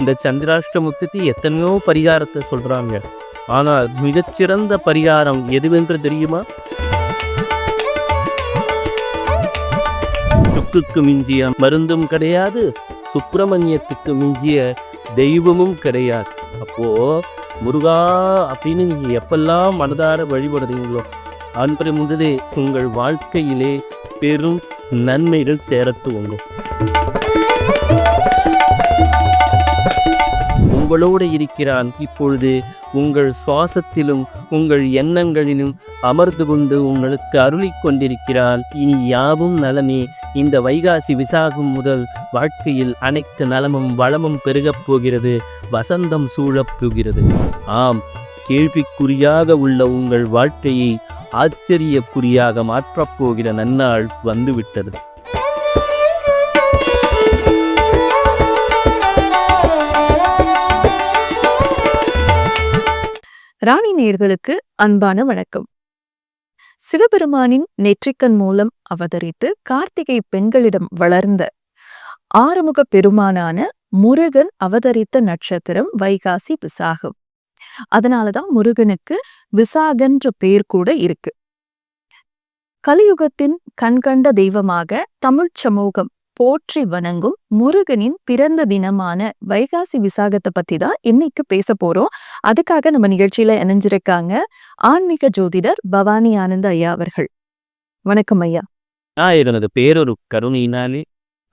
இந்த சந்திராஷ்டமத்துக்கு எத்தனையோ பரிகாரத்தை சொல்றாங்க. ஆனால் மிகச்சிறந்த பரிகாரம் எதுவென்று தெரியுமா? சுக்குக்கு மிஞ்சிய மருந்தும் கிடையாது சுப்பிரமணியத்துக்கு மிஞ்சிய தெய்வமும் கிடையாது. அப்போ முருகா அப்படின்னு நீங்கள் எப்பெல்லாம் மனதார வழிபடுறீங்களோ அன்பரை முதலே உங்கள் வாழ்க்கையிலே பெரும் நன்மைகள் சேரத்து துவங்கும். உங்களோடு இருக்கிறான். இப்பொழுது உங்கள் சுவாசத்திலும் உங்கள் எண்ணங்களிலும் அமர்ந்து கொண்டு உங்களுக்கு அருளி கொண்டிருக்கிறான் இனி யாவும் நலமே. இந்த வைகாசி விசாகம் முதல் வாழ்க்கையில் அனைத்து நலமும் வளமும் பெருகப் போகிறது. வசந்தம் சூழப் போகிறது. ஆம் கேள்விக்குறியாக உள்ள உங்கள் வாழ்க்கையை ஆச்சரியக்குறியாக மாற்றப் போகிற நன்னாள் வந்துவிட்டது. ராணி நேர்களுக்கு அன்பான வணக்கம். சிவபெருமானின் நெற்றிக்கண் மூலம் அவதரித்து கார்த்திகை பெண்களிடம் வளர்ந்த ஆறுமுக பெருமானான முருகன் அவதரித்த நட்சத்திரம் வைகாசி விசாகம். அதனாலதான் முருகனுக்கு விசாகன்ற பேர் கூட இருக்கு. கலியுகத்தின் கண்கண்ட தெய்வமாக தமிழ்ச் சமூகம் போற்றி வணங்கும் முருகனின் பிறந்த தினமான வைகாசி விசாகத்தை பத்தி தான் இன்னைக்கு பேச போறோம். அதுக்காக நம்ம நிகழ்ச்சியில இணைஞ்சிருக்காங்க ஆன்மீக ஜோதிடர் பவானி ஆனந்த ஐயா அவர்கள். வணக்கம் ஐயா. நான் எனது பேரொரு கருணையினாலே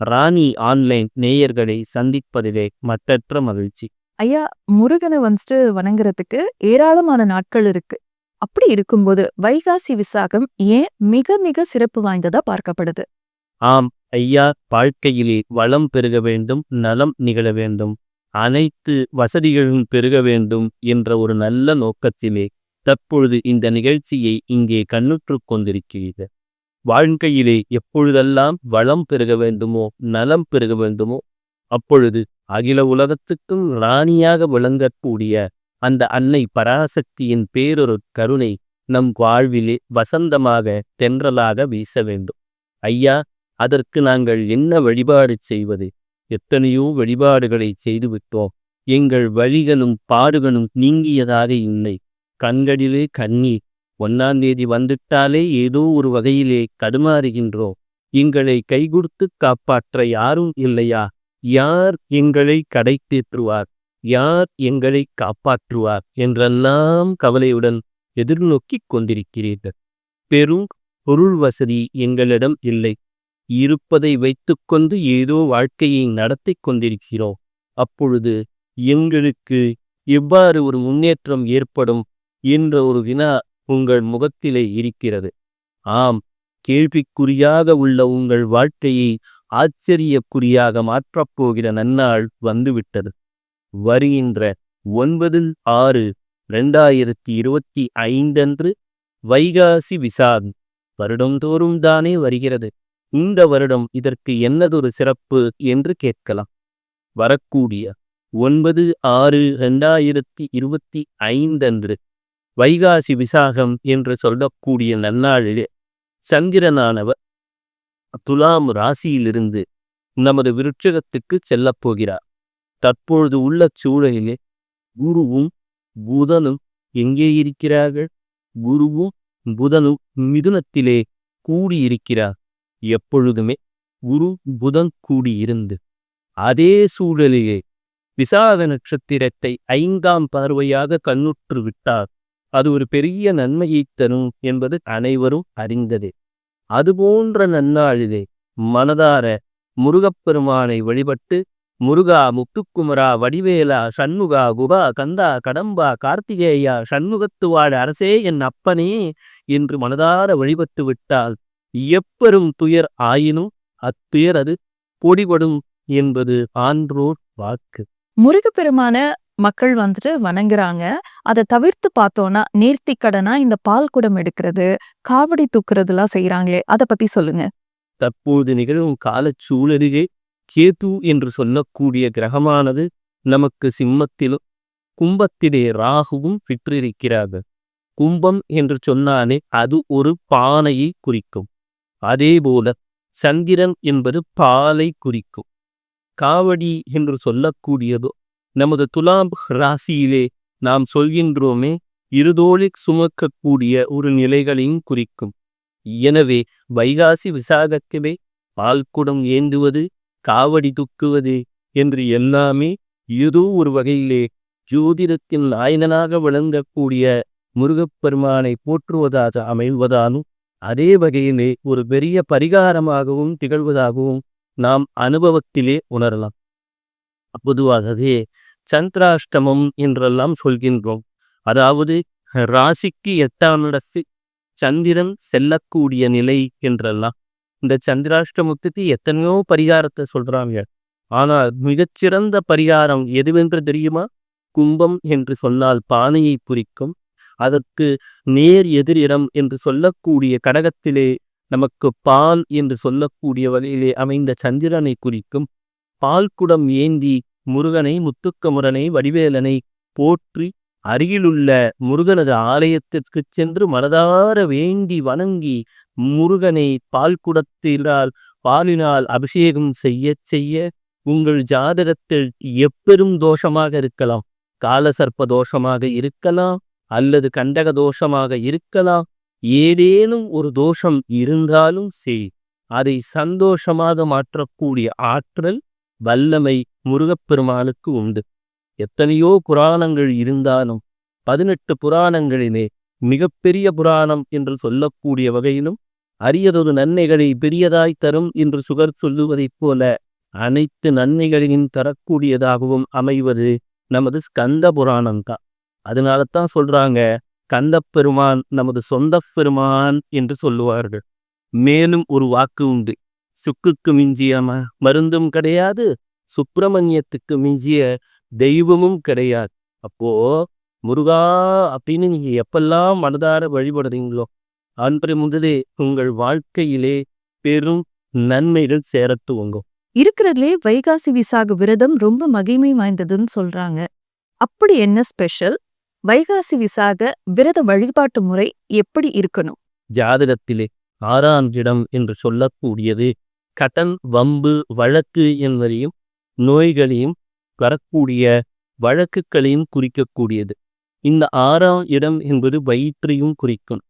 ராணி ஆன்லைன் நேயர்களை சந்திப்பதிலே மற்றற்ற மகிழ்ச்சி. ஐயா முருகனை வந்துட்டு வணங்குறதுக்கு ஏராளமான நாட்கள் இருக்கு. அப்படி இருக்கும்போது வைகாசி விசாகம் ஏன் மிக மிக சிறப்பு வாய்ந்ததா பார்க்கப்படுது? ஆம் ஐயா வாழ்க்கையிலே வளம் பெருக வேண்டும் நலம் நிகழ வேண்டும். அனைத்து வசதிகளும் பெருக வேண்டும் என்ற ஒரு நல்ல நோக்கத்திலே தற்பொழுது இந்த நிகழ்ச்சியை இங்கே கண்ணுற்றுக் கொண்டிருக்கிறீர்கள். வாழ்க்கையிலே எப்பொழுதெல்லாம் வளம் பெருக வேண்டுமோ நலம் பெருக வேண்டுமோ அப்பொழுது அகில உலகத்துக்கும் ராணியாக விளங்கக்கூடிய அந்த அன்னை பராசக்தியின் பேரொரு கருணை நம் வாழ்விலே வசந்தமாக தென்றலாக வீச வேண்டும். ஐயா அதற்கு நாங்கள் என்ன வழிபாடு செய்வது? எத்தனையோ வழிபாடுகளை செய்துவிட்டோம். எங்கள் வழிகளும் பாடுகளும் நீங்கியதாக இல்லை. கண்களிலே கண்ணீர். ஒன்னாம் தேதி வந்துட்டாலே ஏதோ ஒரு வகையிலே கடுமாறுகின்றோம் எங்களை கைகொடுத்து காப்பாற்ற யாரும் இல்லையா? யார் எங்களை கடை தேற்றுவார் யார் எங்களை காப்பாற்றுவார்? என்றெல்லாம் கவலையுடன் எதிர்நோக்கிக் கொண்டிருக்கிறீர்கள். பெரும் பொருள் வசதி எங்களிடம் இல்லை. இருப்பதை வைத்துக்கொண்டு ஏதோ வாழ்க்கையை நடத்திக் கொண்டிருக்கிறோம். அப்பொழுது எங்களுக்கு எவ்வாறு ஒரு முன்னேற்றம் ஏற்படும் என்ற ஒரு வினா உங்கள் முகத்திலே இருக்கிறது. ஆம் கேள்விக்குறியாக உள்ள உங்கள் வாழ்க்கையை ஆச்சரியக்குறியாக மாற்றப் போகிற நன்னாள் வந்துவிட்டது. வருகின்ற ஒன்பது ஆறு ரெண்டாயிரத்தி இருபத்தி ஐந்தன்று வைகாசி விசாகம். வருடந்தோறும் தானே வருகிறது. இந்த வருடம் இதற்கு என்னதொரு சிறப்பு என்று கேட்கலாம். வரக்கூடிய ஒன்பது ஆறு ரெண்டாயிரத்தி இருபத்தி ஐந்தன்று வைகாசி விசாகம் என்று சொல்லக்கூடிய நன்னாளிலே சந்திரனானவர் துலாம் ராசியிலிருந்து நமது விருட்சகத்துக்கு செல்லப் போகிறார். தற்பொழுது உள்ள சூழலிலே குருவும் புதனும் எங்கே இருக்கிறார்கள்? குருவும் புதனும் மிதுனத்திலே கூடியிருக்கிறார். எப்பொழுதுமே குரு புதன் கூடியிருந்து. அதே சூழலிலே விசாக நட்சத்திரத்தை ஐந்தாம் பார்வையாக கண்ணுற்று விட்டார். அது ஒரு பெரிய நன்மையைத் தரும் என்பது அனைவரும் அறிந்ததே. அதுபோன்ற நன்னாளிலே மனதார முருகப்பெருமானை வழிபட்டு முருகா முத்துக்குமரா வடிவேலா சண்முகா குபா கந்தா கடம்பா கார்த்திகேயா சண்முகத்துவாழ் அரசே என் அப்பனே என்று மனதார வழிபட்டு விட்டால் எப்பெரும் துயர் ஆயினும் அத்துயர் அது பொடிபடும் என்பது ஆன்றோர் வாக்கு. முருகப்பெருமான மக்கள் வந்துட்டு வணங்குறாங்க. அதை தவிர்த்து பார்த்தோம்னா நேர்த்தி கடனா இந்த பால் குடம் எடுக்கிறது காவடி தூக்குறதுலாம் செய்யறாங்களே அதை பத்தி சொல்லுங்க. தற்போது நிகழும் காலச்சூழலிலே கேது என்று சொல்லக்கூடிய கிரகமானது நமக்கு சிம்மத்திலும் கும்பத்திலே ராகுவும் விற்றிருக்கிறார்கள். கும்பம் என்று சொன்னாலே அது ஒரு பானையை குறிக்கும். அதேபோல சந்திரன் என்பது பாலை குறிக்கும். காவடி என்று சொல்லக்கூடியதோ நமது துலாம் ராசியிலே நாம் சொல்கின்றோமே இருதோளி சுமக்கக்கூடிய ஒரு நிலைகளையும் குறிக்கும். எனவே வைகாசி விசாகக்கவே பால்குடம் ஏந்துவது காவடி துக்குவது என்று எல்லாமே ஏதோ ஒரு வகையிலே ஜோதிடத்தின் நாயனனாக விளங்கக்கூடிய முருகப்பெருமானை போற்றுவதாக அமைவதாலும் அதே வகையிலே ஒரு பெரிய பரிகாரமாகவும் திகழ்வதாகவும் நாம் அனுபவத்திலே உணரலாம். பொதுவாகவே சந்திராஷ்டமம் என்றெல்லாம் சொல்கின்றோம். அதாவது ராசிக்கு எட்டாம் இடத்து சந்திரன் செல்லக்கூடிய நிலை என்றெல்லாம். இந்த சந்திராஷ்டமத்துக்கு எத்தனையோ பரிகாரத்தை சொல்றாங்க. ஆனால் மிகச்சிறந்த பரிகாரம் எதுவென்று தெரியுமா? கும்பம் என்று சொன்னால் பானையை குறிக்கும் அதற்கு நேர் எதிரிடம் என்று சொல்லக்கூடிய கடகத்திலே நமக்கு பால் என்று சொல்லக்கூடிய வகையிலே அமைந்த சந்திரனை குறிக்கும் பால்குடம் ஏந்தி முருகனை முத்துக்கமுரனை வடிவேலனை போற்றி அருகிலுள்ள முருகனது ஆலயத்திற்கு சென்று மனதார வேண்டி வணங்கி முருகனை பால் குடத்தினால் பாலினால் அபிஷேகம் செய்ய செய்ய உங்கள் ஜாதகத்தில் எப்பெரும் தோஷமாக இருக்கலாம் காலசர்ப்ப தோஷமாக இருக்கலாம் அல்லது கண்டக தோஷமாக இருக்கலாம். ஏதேனும் ஒரு தோஷம் இருந்தாலும் சரி அதை சந்தோஷமாக மாற்றக்கூடிய ஆற்றல் வல்லமை முருகப்பெருமானுக்கு உண்டு. எத்தனையோ புராணங்கள் இருந்தாலும் பதினெட்டு புராணங்களிலே மிகப்பெரிய புராணம் என்று சொல்லக்கூடிய வகையிலும் அரியதொரு நன்மைகளை பெரியதாய் தரும் என்று சுகர் சொல்லுவதைப் போல அனைத்து நன்மைகளையும் தரக்கூடியதாகவும் அமைவது நமது ஸ்கந்த புராணம்தான். அதனால தான் சொல்றாங்க கந்த பெருமான் நமது சொந்த பெருமான் என்று சொல்லுவார்கள். மேலும் ஒரு வாக்கு உண்டு. சுக்குக்கு மிஞ்சிய மருந்தும் கிடையாது சுப்பிரமணியத்துக்கு மிஞ்சிய தெய்வமும் கிடையாது. அப்போ முருகா அப்படின்னு நீங்க எப்பெல்லாம் மனதார வழிபடுறீங்களோ அன்று முதலே உங்கள் வாழ்க்கையிலே பெரும் நன்மைகள் துவங்கும் இருக்கிறதுலே வைகாசி விசாக விரதம் ரொம்ப மகிமை வாய்ந்ததுன்னு சொல்றாங்க. அப்படி என்ன ஸ்பெஷல் வைகாசி விசாக விரத வழிபாட்டு முறை எப்படி இருக்கணும்? ஜாதகத்திலே ஆறாம் இடம் என்று சொல்லக்கூடியது கடன் வம்பு வழக்கு என்பதையும் நோய்களையும் வரக்கூடிய வழக்குகளையும் குறிக்கக்கூடியது. இந்த ஆறாம் இடம் என்பது வயிற்றையும் குறிக்கும்.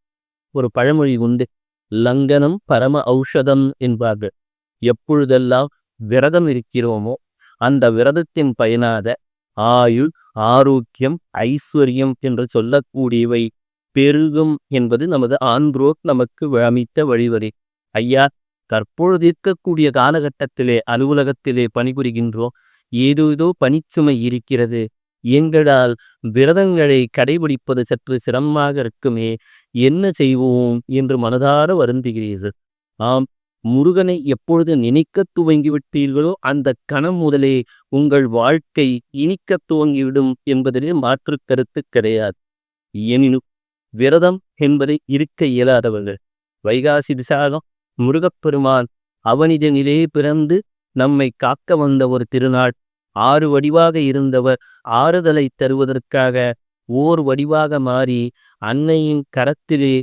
ஒரு பழமொழி உண்டு லங்கனம் பரம ஔஷதம் என்பார்கள். எப்பொழுதெல்லாம் விரதம் இருக்கிறோமோ அந்த விரதத்தின் பயனாக ஆயுள் ஆரோக்கியம் ஐஸ்வர்யம் என்று சொல்லக்கூடியவை பெருகும் என்பது நமது ஆன்றோர் நமக்கு அமைத்த வழிவரை ஐயா தற்பொழுது இருக்கக்கூடிய காலகட்டத்திலே அலுவலகத்திலே பணிபுரிகின்றோம். ஏதோ ஏதோ பணிச்சுமை இருக்கிறது. எங்களால் விரதங்களை கடைபிடிப்பது சற்று சிரமமாக இருக்குமே. என்ன செய்வோம் என்று மனதார வருந்துகிறீர்கள். ஆம் முருகனை எப்பொழுது நினைக்கத் துவங்கிவிட்டீர்களோ அந்த கணம் முதலே உங்கள் வாழ்க்கை இனிக்கத் துவங்கிவிடும் என்பதிலே மாற்று கருத்து கிடையாது. எனினும் விரதம் என்பதை இருக்க இயலாதவர்கள். வைகாசி விசாகம் முருகப்பெருமான் அவனிதனிலே பிறந்து நம்மை காக்க வந்த ஒரு திருநாள். ஆறு வடிவாக இருந்தவர் ஆறுதலை தருவதற்காக ஓர் வடிவாக மாறி அன்னையின் கரத்திலே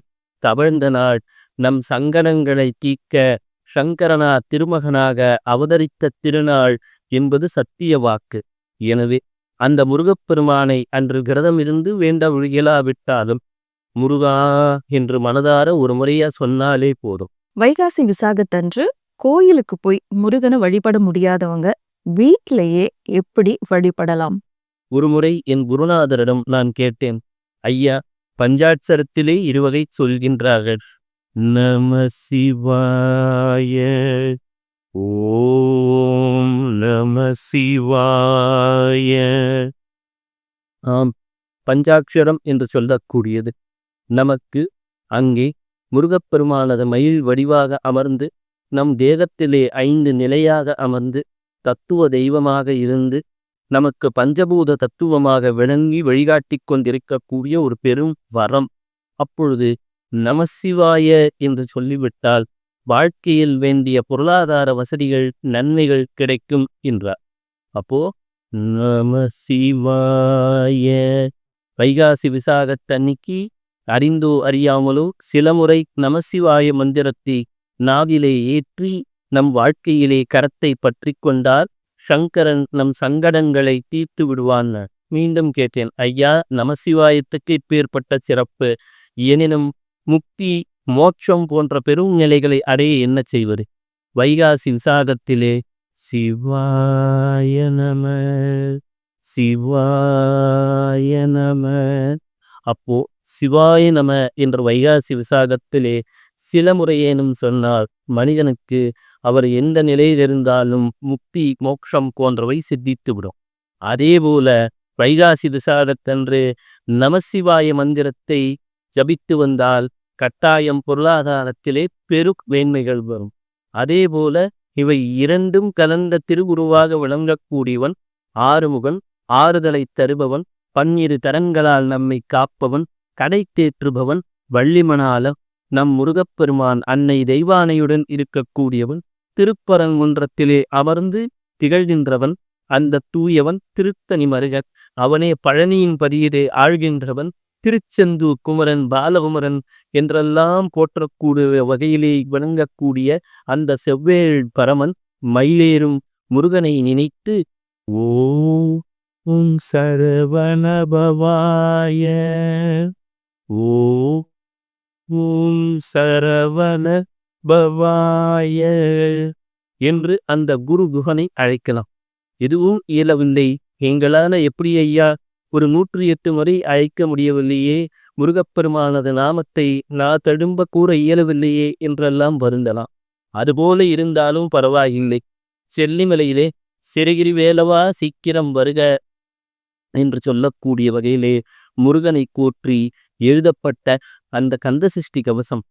தவழ்ந்த நாள். நம் சங்கடங்களை தீர்க்க சங்கரனா திருமகனாக அவதரித்த திருநாள் என்பது சத்திய வாக்கு. எனவே அந்த முருகப்பெருமானை அன்று விரதம் இருந்து வேண்ட இயலாவிட்டாலும் முருகா என்று மனதார ஒரு முறையா சொன்னாலே போதும். வைகாசி விசாகத்தன்று கோயிலுக்கு போய் முருகனை வழிபட முடியாதவங்க வீட்டிலேயே எப்படி வழிபடலாம்? ஒருமுறை என் குருநாதரிடம் நான் கேட்டேன் ஐயா பஞ்சாட்சரத்திலே இருவகை சொல்கின்றார்கள். நம சிவாய. ஓம் நம சிவாய. ஆம் பஞ்சாட்சரம் என்று சொல்லக்கூடியது. நமக்கு அங்கே முருகப்பெருமானது மயில் வடிவாக அமர்ந்து நம் தேகத்திலே ஐந்து நிலையாக அமர்ந்து தத்துவ தெய்வமாக இருந்து நமக்கு பஞ்சபூத தத்துவமாக விளங்கி வழிகாட்டிக் கொண்டிருக்கக்கூடிய ஒரு பெரும் வரம். அப்பொழுது நமசிவாய என்று சொல்லிவிட்டால் வாழ்க்கையில் வேண்டிய பொருளாதார வசதிகள் நன்மைகள் கிடைக்கும் என்றார். அப்போ நம சிவாய வைகாசி விசாகத்தன்னைக்கு அறிந்தோ அறியாமலோ சில முறை நமசிவாய மந்திரத்தை நாவிலே ஏற்றி நம் வாழ்க்கையிலே கரத்தை பற்றி கொண்டால் சங்கரன் நம் சங்கடங்களை தீர்த்து விடுவான். மீண்டும் கேட்டேன் ஐயா நமசிவாயத்துக்கு இப்பேற்பட்ட சிறப்பு. எனினும் முக்தி மோட்சம் போன்ற பெரும் நிலைகளை அடைய என்ன செய்வது? வைகாசி விசாகத்திலே சிவாய நம சிவாய நம. அப்போ சிவாய நம என்ற வைகாசி விசாகத்திலே சில முறையேனும் சொன்னால் மனிதனுக்கு அவர் எந்த நிலையில் இருந்தாலும் முக்தி மோட்சம் போன்றவை சித்தித்துவிடும். அதேபோல வைகாசி விசாகத்தன்று நமசிவாய மந்திரத்தை ஜபித்து வந்தால் கட்டாயம் பொருளாதாரத்திலே பெரு மேன்மைகள் வரும். அதேபோல இவை இரண்டும் கலந்த திருவுருவாக விளங்கக்கூடியவன் ஆறுமுகன் ஆறுதலை தருபவன் பன்னிரு தரங்களால் நம்மை காப்பவன் கடை தேற்றுபவன் வள்ளிமணாலம் நம் முருகப்பெருமான் அன்னை தெய்வானையுடன் இருக்கக்கூடியவன் திருப்பரங்குன்றத்திலே அமர்ந்து திகழ்கின்றவன் அந்த தூயவன் திருத்தணி மருகன் அவனே பழனியின் பதியிலே ஆழ்கின்றவன் திருச்செந்தூர் குமரன் பாலகுமரன் என்றெல்லாம் போற்றக்கூடிய வகையிலே விளங்கக்கூடிய அந்த செவ்வேள் பரமன் மயிலேறும் முருகனை நினைத்து ஓம் சரவணபவாய ஓ ஓம் சரவண பவாய என்று அந்த குரு குகனை அழைக்கலாம். எதுவும் இயலவில்லை. எங்களால எப்படி ஐயா ஒரு நூற்றி எட்டு முறை அழைக்க முடியவில்லையே முருகப்பெருமானது நாமத்தை நான் தடும்ப கூற இயலவில்லையே என்றெல்லாம் வருந்தலாம். அதுபோல இருந்தாலும் பரவாயில்லை. செல்லிமலையிலே சிறுகிரி வேலவா சீக்கிரம் வருக என்று சொல்லக்கூடிய வகையிலே முருகனை கூற்றி எழுதப்பட்ட அந்த கந்தசஷ்டி கவசம்.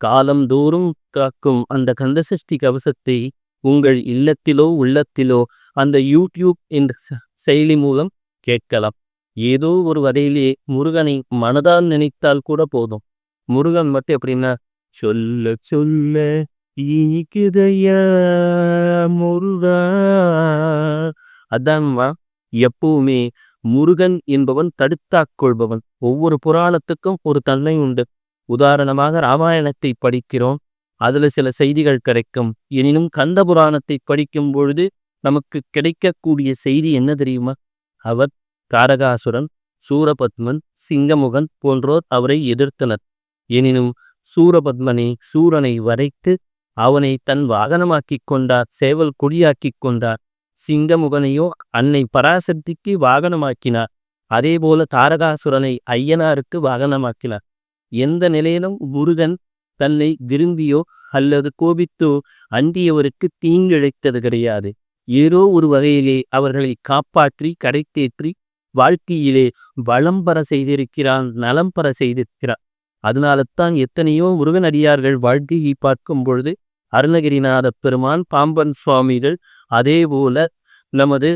காலந்தோறும் காக்கும் அந்த கந்தசஷ்டி கவசத்தை உங்கள் இல்லத்திலோ உள்ளத்திலோ அந்த யூடியூப் என்ற செயலி மூலம் கேட்கலாம். ஏதோ ஒரு வகையிலே முருகனை மனதால் நினைத்தால் கூட போதும். முருகன் மட்டும் எப்படின்னா சொல்ல சொல்ல ஈக்குதையா முருகா. அதான்மா எப்பவுமே முருகன் என்பவன் தடுத்தாக் கொள்பவன். ஒவ்வொரு புராணத்துக்கும் ஒரு தன்மை உண்டு. உதாரணமாக ராமாயணத்தை படிக்கிறோம் அதுல சில செய்திகள் கிடைக்கும். எனினும் கந்த புராணத்தை படிக்கும் பொழுது நமக்கு கிடைக்கக்கூடிய செய்தி என்ன தெரியுமா? அவர் தாரகாசுரன் சூரபத்மன் சிங்கமுகன் போன்றோர் அவரை எதிர்த்தனர். எனினும் சூரபத்மனை சூரனை வரைத்து அவனை தன் வாகனமாக்கிக் கொண்டார் சேவல் கொடியாக்கிக் கொண்டார். சிங்கமுகனையோ அன்னை பராசக்திக்கு வாகனமாக்கினார். அதேபோல தாரகாசுரனை ஐயனாருக்கு வாகனமாக்கினார். எந்த நிலையிலும் முருகன் தன்னை விரும்பியோ அல்லது கோபித்தோ அண்டியவருக்கு தீங்கிழைத்தது கிடையாது. ஏதோ ஒரு வகையிலே அவர்களை காப்பாற்றி கடைத்தேற்றி வாழ்க்கையிலே வளம் பெற செய்திருக்கிறான் நலம் பெற செய்திருக்கிறான். அதனால்தான் எத்தனையோ முருகன் அடியார்கள் வாழ்க்கையை பார்க்கும் பொழுது அருணகிரிநாத பெருமான் பாம்பன் சுவாமிகள் அதே போல நமது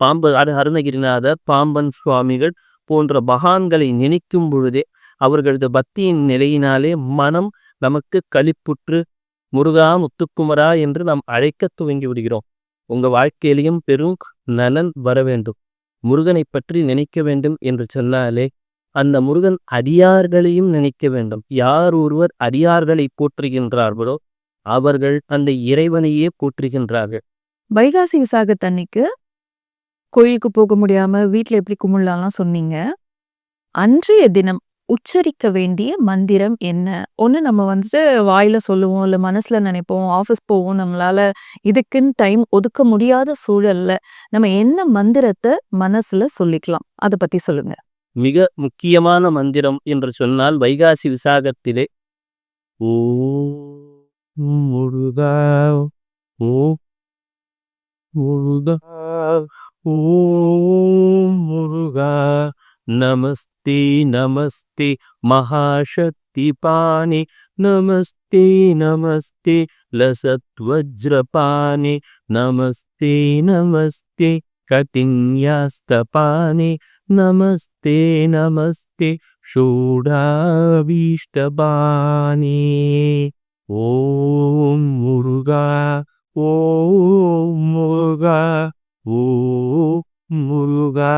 பாம்பு அருணகிரிநாதர் பாம்பன் சுவாமிகள் போன்ற மகான்களை நினைக்கும் பொழுதே அவர்களது பக்தியின் நிலையினாலே மனம் நமக்கு களிப்புற்று முருகா முத்துக்குமரா என்று நாம் அழைக்க துவங்கி விடுகிறோம். உங்க வாழ்க்கையிலையும் பெரும் நலன் வர வேண்டும். முருகனை பற்றி நினைக்க வேண்டும் என்று சொன்னாலே அந்த முருகன் அடியார்களையும் நினைக்க வேண்டும். யார் ஒருவர் அடியார்களை போற்றுகின்றார்களோ அவர்கள் அந்த இறைவனையே போற்றுகின்றார்கள். வைகாசி விசாகத்தன்னைக்கு கோயிலுக்கு போக முடியாம வீட்டில் எப்படி கும்பிடலாம்லாம் சொன்னீங்க. அன்றைய தினம் உச்சரிக்க வேண்டிய மந்திரம் என்ன? ஒன்று நம்ம வந்துட்டு வாயில சொல்லுவோம் இல்ல மனசுல நினைப்போம் ஆஃபீஸ் போவோம் நம்மளால இதுக்குன்னு டைம் ஒதுக்க முடியாத சூழல்ல நம்ம என்ன மந்திரத்தை மனசுல சொல்லிக்கலாம்? அதை பத்தி சொல்லுங்க. மிக முக்கியமான மந்திரம் என்று சொன்னால் வைகாசி விசாகத்திலே ஓ முருகா ஓ முருகா ஓ முருகா नमस्ते नमस्ते, महाशक्तिपाणि। नमस्ते नमस्ते, लसत्वज्रपाणि। नमस्ते नमस्ते कतिन्यास्तपानि नमस्ते नमस्ते षोडाभीष्टपानि ॐ मुर्गा ॐ मुर्गा ॐ मुर्गा।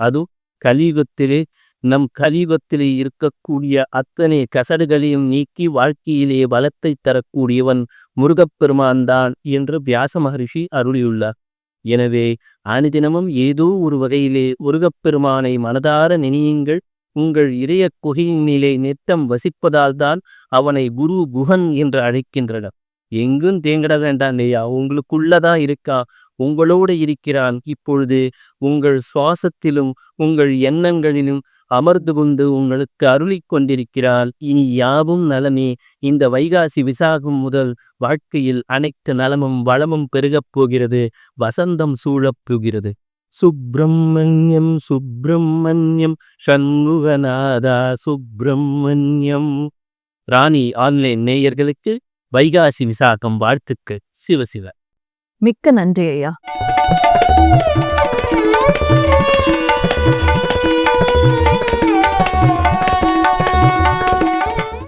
அது கலியுகத்திலே நம் கலியுகத்திலே இருக்கக்கூடிய அத்தனை கசடுகளையும் நீக்கி வாழ்க்கையிலே பலத்தை தரக்கூடியவன் முருகப்பெருமான் தான் என்று வியாச மகரிஷி அருளியுள்ளார். எனவே அனுதினமும் ஏதோ ஒரு வகையிலே முருகப்பெருமானை மனதார நினையுங்கள். உங்கள் இறைய குகையினிலே நித்தம் வசிப்பதால்தான் அவனை குரு குஹன் என்று அழைக்கின்றனர். எங்கும் தேங்கிட வேண்டாம் இல்லையா உங்களுக்குள்ளதான் இருக்கா? உங்களோடு இருக்கிறான். இப்பொழுது உங்கள் சுவாசத்திலும் உங்கள் எண்ணங்களிலும் அமர்ந்து கொண்டு உங்களுக்கு அருளிக் கொண்டிருக்கிறாள். இனி யாவும் நலமே. இந்த வைகாசி விசாகம் முதல் வாழ்க்கையில் அனைத்து நலமும் வளமும் பெருகப் போகிறது. வசந்தம் சூழப் போகிறது. சுப்பிரமணியம் சுப்பிரமணியம் சண்முகநாதா சுப்பிரமணியம் ராணி ஆன்லைன் நேயர்களுக்கு வைகாசி விசாகம் வாழ்த்துக்கள். சிவசிவ மிக்க நன்றி ஐயா.